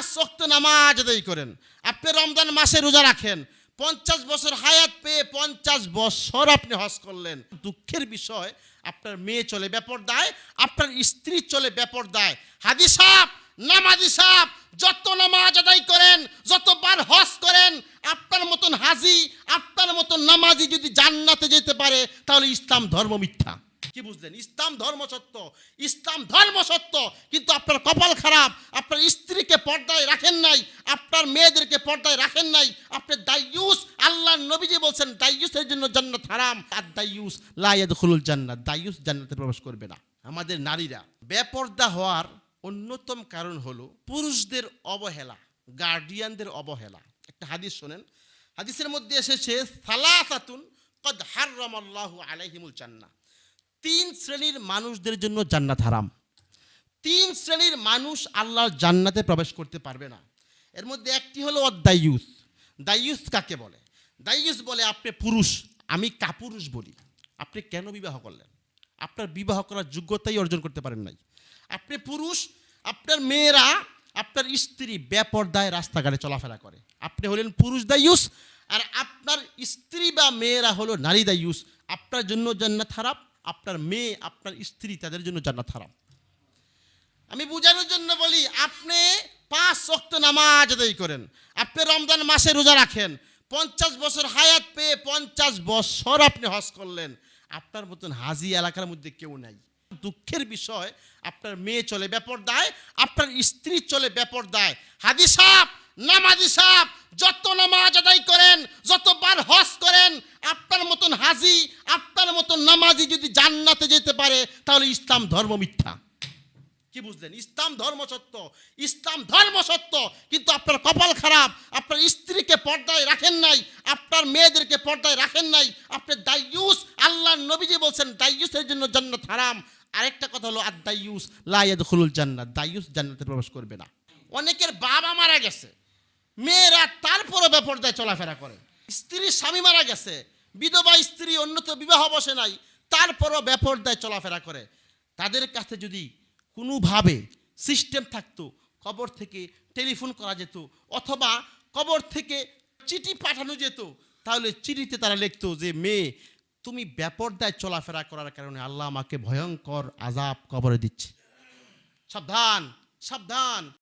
পাঁচ ওয়াক্ত নামাজ আদায় করেন। আপনি রমজান মাসে রোজা রাখেন। পঞ্চাশ বছর হায়াত পেয়ে পঞ্চাশ বছর আপনি হজ করলেন। দুঃখের বিষয়, আপনার মেয়ে চলে বেপরদায়, আপনার স্ত্রী চলে বেপরদায়। হাদি সাপ নামাজি সাপ যত নামাজ আদায় করেন, যতবার হজ করেন, আপনার মতন হাজি, আপনার মতন নামাজি যদি জান্নাতে যেতে পারে, তাহলে ইসলাম ধর্ম মিথ্যা। কি বুঝলেন? ইসলাম ধর্ম সত্য। ইসলাম ধর্ম সত্য, কিন্তু আপনার কপাল খারাপ, আপনার স্ত্রীকে পর্দায় রাখেন নাই, আপনার মেয়েদেরকে পর্দায় রাখেন নাই, আপনি দাইয়ুস আল্লাহ নবীজি বলছেন দাইয়ুসের জন্য জান্নাত হারাম। আর দাইয়ুস লা ইয়াদখুলুল জান্নাত। দাইয়ুস জান্নাতে প্রবেশ করবে না। আমাদের নারীরা, বেপর্দা হওয়ার অন্যতম কারণ হলো পুরুষদের অবহেলা গার্ডিয়ানদের অবহেলা। একটা হাদিস শোনেন। হাদিসের মধ্যে এসেছে, সালাসাতুন কদ হাররামাল্লাহু আলাইহিমুল জান্নাহ। তিন শ্রেণির মানুষদের জন্য জান্নাত হারাম। তিন শ্রেণির মানুষ আল্লাহর জান্নাতে প্রবেশ করতে পারবে না। এর মধ্যে একটি হলো দাইয়ুস দাইয়ুস কাকে বলে? দাইয়ুস বলে, আপনি পুরুষ, আমি কাপুরুষ বলি। আপনি কেন বিবাহ করলেন? আপনার বিবাহ করার যোগ্যতাই অর্জন করতে পারেন নাই। আপনি পুরুষ, আপনার মেয়েরা, আপনার স্ত্রী বেপর্দায় রাস্তাঘাটে চলাফেরা করে। আপনি হলেন পুরুষ দাইয়ুস, আর আপনার স্ত্রী বা মেয়েরা হলো নারী দাইয়ুস। আপনার জন্য জান্নাত হারাম আপনার মেয়ে, আপনার স্ত্রী তাদের জন্য জান্নাত হারাম। আমি বোঝানোর জন্য বলি, আপনি পাঁচ ওয়াক্ত নামাজ আদায় করেন, আপনি রমজান মাসে রোজা রাখেন, পঞ্চাশ বছর হায়াত পেয়ে পঞ্চাশ বছর আপনি হজ করলেন, আপনার মতন হাজি এলাকার মধ্যে কেউ নাই। দুঃখের বিষয়, আপনার মেয়ে চলে বেপরদায়, আপনার স্ত্রী চলে বেপরদায়। হাদি সাপ নামাজি সাপ যত নামাজ আদায় করেন, যতবার হজ করেন, আপনার মতন হাজি নামাজি যদি জান্নাতে যেতে পারে, তাহলে ইসলাম ধর্ম মিথ্যা। কি বুঝলেন? ইসলাম ধর্ম সত্য। ইসলাম ধর্ম সত্য, কিন্তু আপনার কপাল খারাপ, আপনার স্ত্রীকে পর্দায় রাখেন নাই, আপনার মেয়েদেরকে পর্দায় রাখেন নাই, আপনি দাইয়ুস আল্লাহ নবীজি বলছেন দাইয়ুসের জন্য জান্নাত হারাম। আরেকটা কথা হলো, আর দাইয়ুস লাইয়াদুল জান্নাত। দাইয়ুস জান্নাতে প্রবেশ করবে না। অনেকের বাবা মারা গেছে, মেয়েরা তারপরও বেপর্দায় চলাফেরা করে। স্ত্রীর স্বামী মারা গেছে, বিধবা স্ত্রী অন্যত বিবাহ বসে নাই তারপরও বেপর্দায় চলাফেরা করে। তাদের কাছে যদি কোনোভাবে সিস্টেম থাকতো, কবর থেকে টেলিফোন করা যেত অথবা কবর থেকে চিঠি পাঠানো যেত, তাহলে চিঠিতে তারা লিখতো যে, মেয়ে, তুমি বেপর্দায় চলাফেরা করার কারণে আল্লাহ আমাকে ভয়ঙ্কর আজাব কবরে দিচ্ছে। সাবধান সাবধান।